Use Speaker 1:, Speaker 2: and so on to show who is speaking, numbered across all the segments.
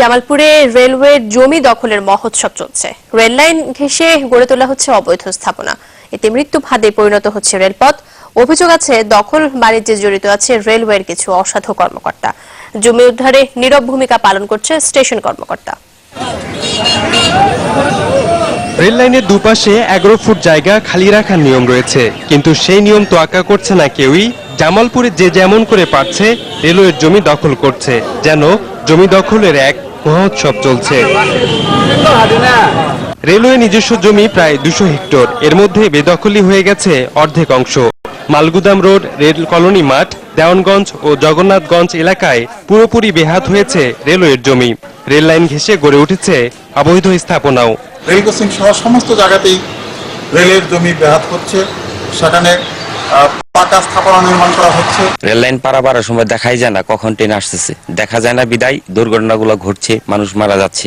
Speaker 1: জামালপুরে রেলওয়ের জমি দখলের মহোৎসব চলছে। রেল লাইন ঘেঁষে গড়ে তোলা হচ্ছে অবৈধ স্থাপনা। এতে মৃত্যু ফাঁদে পরিণত হচ্ছে রেলপথ। অভিযোগ আছে, দখল বাণিজ্যে জড়িত আছে রেলওয়ের কিছু অসাধু কর্মকর্তা। জমি উদ্ধারে নীরব ভূমিকা পালন করছে স্টেশন কর্মকর্তা।
Speaker 2: রেল লাইনের দুপাশে এগারো ফুট জায়গা খালি রাখার নিয়ম রয়েছে, কিন্তু সেই নিয়ম তোয়াক্কা করছে না কেউই। জামালপুরে যে যেমন করে পারছে, রেলওয়ের জমি দখল করছে, যেন জমি দখলের এক মহোৎসব চলছে। রেলওয়ে নিজস্ব জমি প্রায় দুশো হেক্টর। এর মধ্যে বেদখলি হয়ে গেছে অর্ধেক অংশ। মালগুদাম রোড, রেল কলোনি মাঠ, দেওয়ানগঞ্জ ও জগন্নাথগঞ্জ এলাকায় পুরোপুরি বেহাত হয়েছে রেলওয়ের জমি। রেল লাইন ঘেঁষে গড়ে উঠেছে অবৈধ স্থাপনাও।
Speaker 3: রেল ক্রসিং সহ সমস্ত জায়গাতেই রেলের জমি ব্যাহাত হচ্ছে। সেখানে পাকা স্থাপনা নির্মাণ করা হচ্ছে।
Speaker 4: রেল লাইন পারাবারের সময় দেখাই যায় না কখন ট্রেন আসতেছে। দেখা যায় না বিদায় দুর্ঘটনাগুলো ঘটছে মানুষ মারা যাচ্ছে।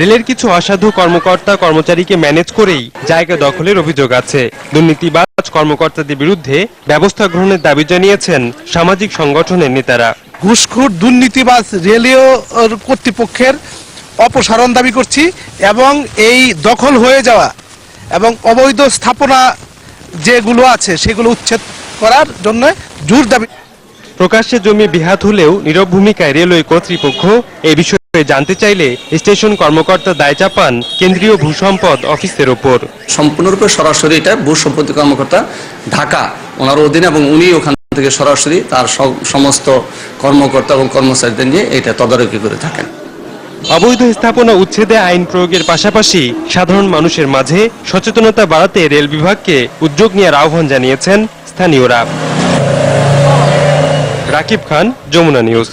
Speaker 2: রেলের কিছু অসাধু কর্মকর্তা কর্মচারীকে ম্যানেজ করেই জায়গা দখলের অভিযোগ আছে। দুর্নীতিবাজ কর্মকর্তাদের বিরুদ্ধে ব্যবস্থা গ্রহণের দাবি জানিয়েছেন সামাজিক সংগঠনের নেতারা।
Speaker 5: ঘুষখোর দুর্নীতিবাজ রেলীয় কর্তৃপক্ষের অপসারণ দাবি করছি এবং এই দখল হয়ে যাওয়া এবং অবৈধ স্থাপনা যেগুলো আছে সেগুলো উচ্ছেদ করার জন্য জোর দাবি।
Speaker 2: প্রকাশ্যে জমি বিহাত হলেও নীরব ভূমিকায় রেলওয়ে কর্তৃপক্ষ এই বিষয়ে জানতে চাইলে স্টেশন কর্মকর্তা দায় চাপান কেন্দ্রীয় ভূসম্পদ অফিসের ওপর।
Speaker 6: সম্পূর্ণরূপে সরাসরি এটা ভূ সম্পত্তি কর্মকর্তা ঢাকা ওনার অধীনে এবং উনি ওখান থেকে সরাসরি তার সব- সমস্ত কর্মকর্তা এবং কর্মচারীদের নিয়ে এটা তদারকি করে থাকেন।
Speaker 2: অবৈধ স্থাপনা উচ্ছেদে আইন প্রয়োগের পাশাপাশি সাধারণ মানুষের মাঝে সচেতনতা বাড়াতে রেল বিভাগকে উদ্যোগ নেওয়ার আহ্বান জানিয়েছেন স্থানীয়রা। রাকিব খান, যমুনা নিউজ।